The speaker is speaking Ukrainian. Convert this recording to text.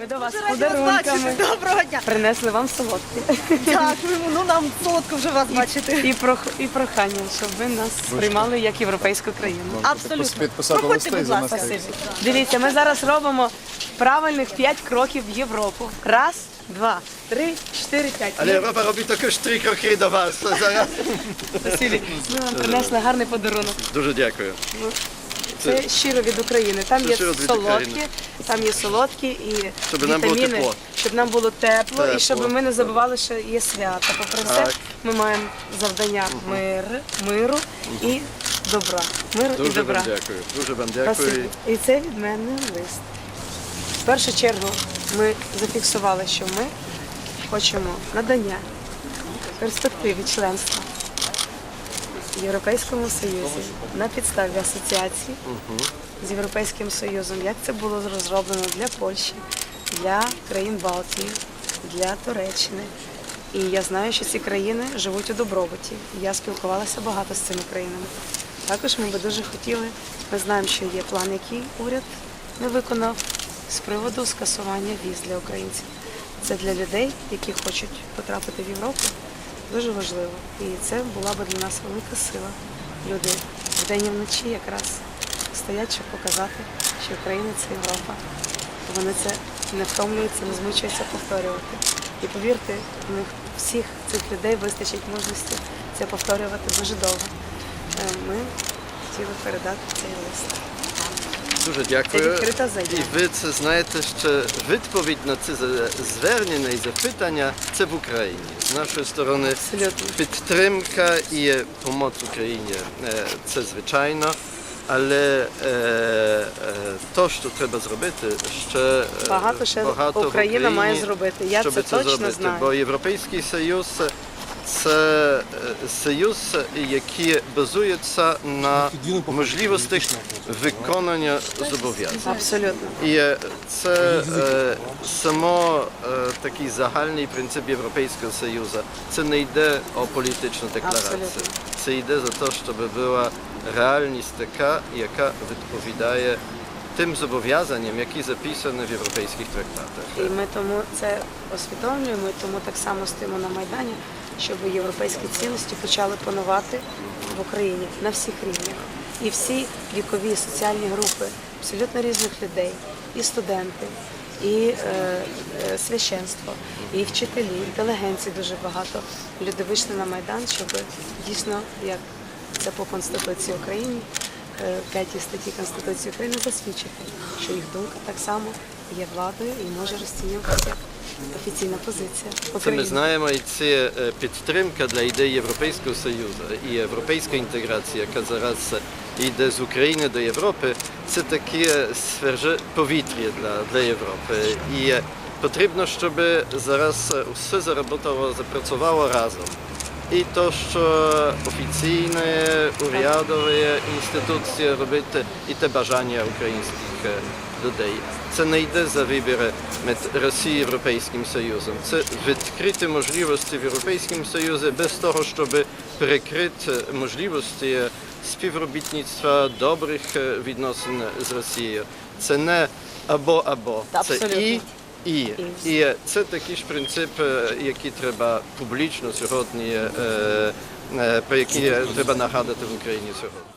Ми до вас з подарунками. Доброго дня. принесли вам солодкі. Дякуємо. Ну нам солодко вже вас бачити. І, прох... і прохання, щоб ви нас сприймали як європейську країну. Абсолютно. Проходьте, будь ласка. Дивіться, ми зараз робимо правильних 5 кроків в Європу. Раз, два, три, чотири, п'ять. Ale Europa robi to już trzy kroki do was. Zaraz. Спасибі. Ми вам принесли гарний подарунок. Дуже дякую. Це щиро від України. Там є солодкі, там є солодкі і Щоб нам було вітаміни, тепло. щоб нам було тепло, і щоб ми не забували, що є свято. Попри все, Так. ми маємо завдання мир, миру і добра. Миру і добра. вам дякую. Дуже вам дякую. І це від мене лист. В першу чергу ми зафіксували, що ми хочемо надання перспективи членства Європейському Союзі на підставі асоціації з Європейським Союзом, як це було розроблено для Польщі, для країн Балтії, для Туреччини. І я знаю, що ці країни живуть у добробуті. Я спілкувалася багато з цими країнами. Також ми би дуже хотіли, ми знаємо, що є план, який уряд не виконав з приводу скасування віз для українців. Це для людей, які хочуть потрапити в Європу, дуже важливо. І це була би для нас велика сила. Люди вдень і вночі якраз стоять, щоб показати, що Україна це Європа. Вони це не втомлюються, не змучуються повторювати. І повірте, у них всіх цих людей вистачить мужності це повторювати дуже довго. Е, Ми хотіли передати цей лист. Дуже дякую. І ви це знаєте, що відповідь на за- звернення і запитання це в Україні. З нашої сторони підтримка і допомога Україні е, це звичайно. Але е, е, то, що треба зробити, ще е, Багато ще багато в Україна Україні, має зробити. Я це точно зробити. знаю. Бо Європейський Союз це е, союз, який базується на можливостях виконання зобов'язань. Абсолютно. І е, це е, само такий загальний принцип Європейського Союзу. Це не йде о політичну декларацію. Це йде за те, щоб була реальність така, яка відповідає тим зобов'язанням, які записані в європейських І трактатах. ми тому це усвідомлюємо, і тому так само стоїмо на Майдані, щоб європейські цінності почали панувати в Україні на всіх рівнях. І всі вікові соціальні групи абсолютно різних людей, і студенти, і е, е, священство, і вчителі, інтелігенції дуже багато. Люди вийшли на Майдан, щоб дійсно, як це по Конституції України, е, п'ятій статті Конституції України засвідчити, що їх думка так само є владою і може розцінюватися офіційна позиція Це ми знаємо, і це е, підтримка для ідеї Європейського Союзу і європейська інтеграція, яка зараз йде з України до Європи, це таке свіже повітря для, для Європи. І потрібно, щоб зараз все заработало, запрацювало разом. І то, що офіційні урядові інституції робити, і те бажання українських людей. Це не йде за вибір між Росією і Європейським Союзом. Це відкриті можливості в Європейському Союзі без того, щоб перекрити можливості співробітництва добрих відносин з Росією. Це не або-або, це Абсолютно. і. І, І. це такий ж принцип, е, який треба публічно сьогодні, е, е, про який треба нагадати в Україні сьогодні.